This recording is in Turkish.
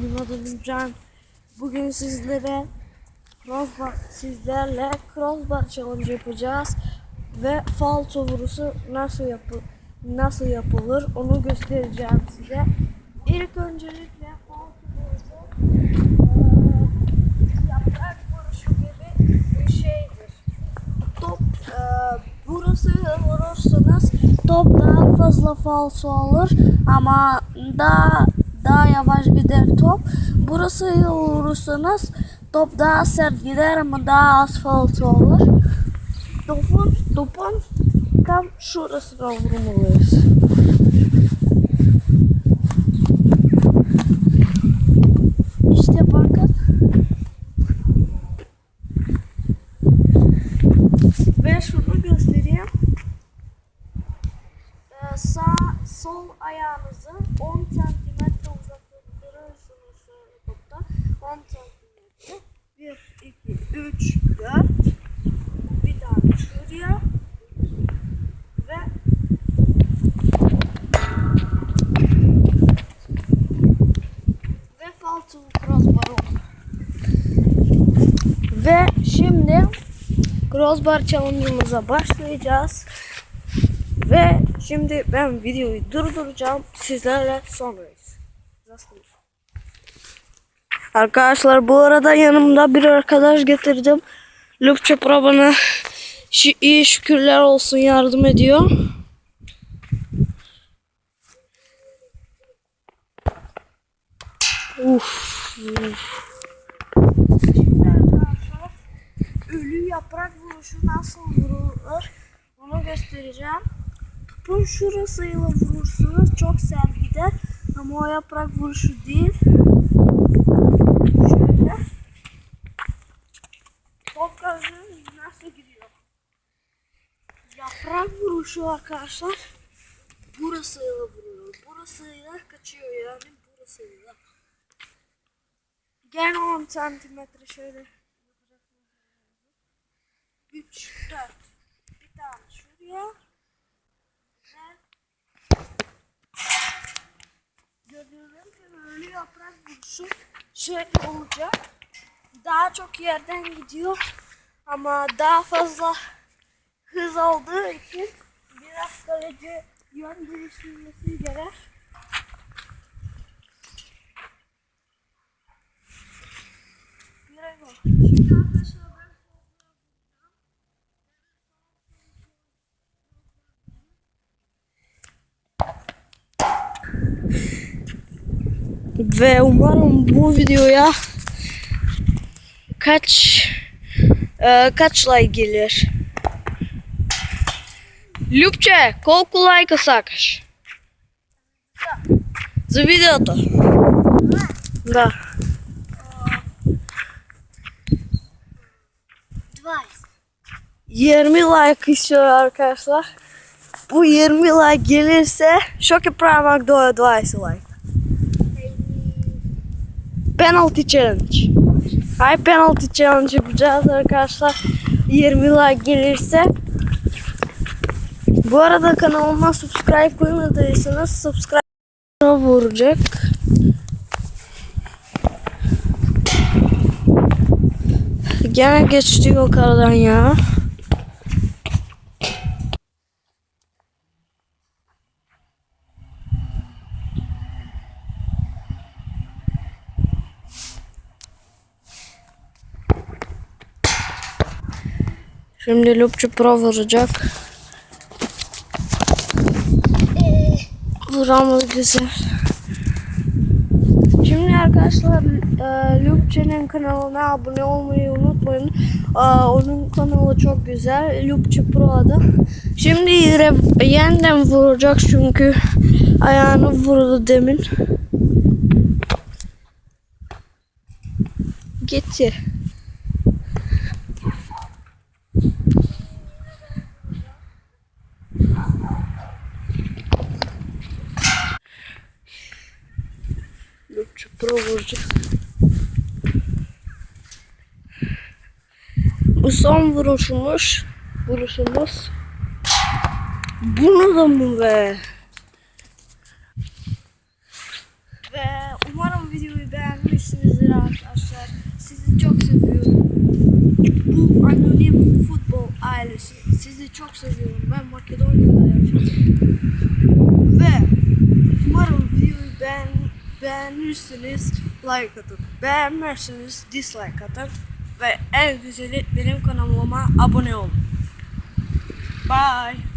Benim adım Can. Bugün sizlere crossbar sizlerle crossbar challenge yapacağız ve falso vurusu nasıl yapı nasıl yapılır onu göstereceğim size. İlk öncelikle falso vurusu yaprak vuruşu gibi bir şeydir. Top eee burası vurursanız top daha fazla falso olur ama daha daha yavaş gider top. Burası vurursanız top daha sert gider ama daha az falso olur. Topun, topun tam şurasına vurmalıyız. 1, 2, 3, 4. Bir tane şuraya. Ve ve falso crossbar. Ve şimdi crossbar challenge'ımıza başlayacağız. Ve şimdi ben videoyu durduracağım. Sizlerle sonrayız. Arkadaşlar bu arada yanımda bir arkadaş getirdim. Lüpçe Pro bana iyi şükürler olsun yardım ediyor. Uf. Şimdi arkadaşlar ölü yaprak vuruşu nasıl vurulur onu göstereceğim. Topun şurasıyla vurursunuz çok sert gider ama o yaprak vuruşu değil. Şöyle. Top gördüğünüz gibi nasıl gidiyor. Vuruşu arkadaşlar burasıyla vuruyor. Burasıyla kaçıyor yani burasıyla. Gene 10 santimetre şöyle 3, 4. Bir tane şuraya. Ve gördüğünüz gibi böyle yaprak vuruşu şöyle olacak. Daha çok yerden gidiyor. Ama daha fazla hız olduğu için biraz kaleci yön değiştirmesi gerek. Ve umarım bu videoya kaç e, kaç like gelir. Любче, колко лайка сакаш? За видеото? Да. 20 like istiyor arkadaşlar. Bu 20 like gelirse şok yaparak doya 20 like. Penalty challenge. Hay penalty challenge yapacağız arkadaşlar. 20 like gelirse. bu arada kanalıma subscribe koymadıysanız subscribe vuracak. Gene geçti yukarıdan ya. Şimdi Lupçu Pro vuracak. Vuramadı güzel. Şimdi arkadaşlar e, Lupçe'nin kanalına abone olmayı unutmayın. E, onun kanalı çok güzel. Lupçe Pro adı. Şimdi yeniden vuracak çünkü ayağını vurdu demin. Gitti. Lütfü Pro vuracak. Bu son vuruşumuz. Vuruşumuz. Bunu da mı be? Ve umarım videoyu. Merhaba arkadaşlar. Sizi çok seviyorum. Bu anonim futbol ailesi. Sizi çok seviyorum. Ben Makedonya'da yaşıyorum. Ve umarım videoyu beğen, beğenirsiniz. Like atın. Beğenmezseniz dislike atın. Ve en güzeli benim kanalıma abone olun. Bye.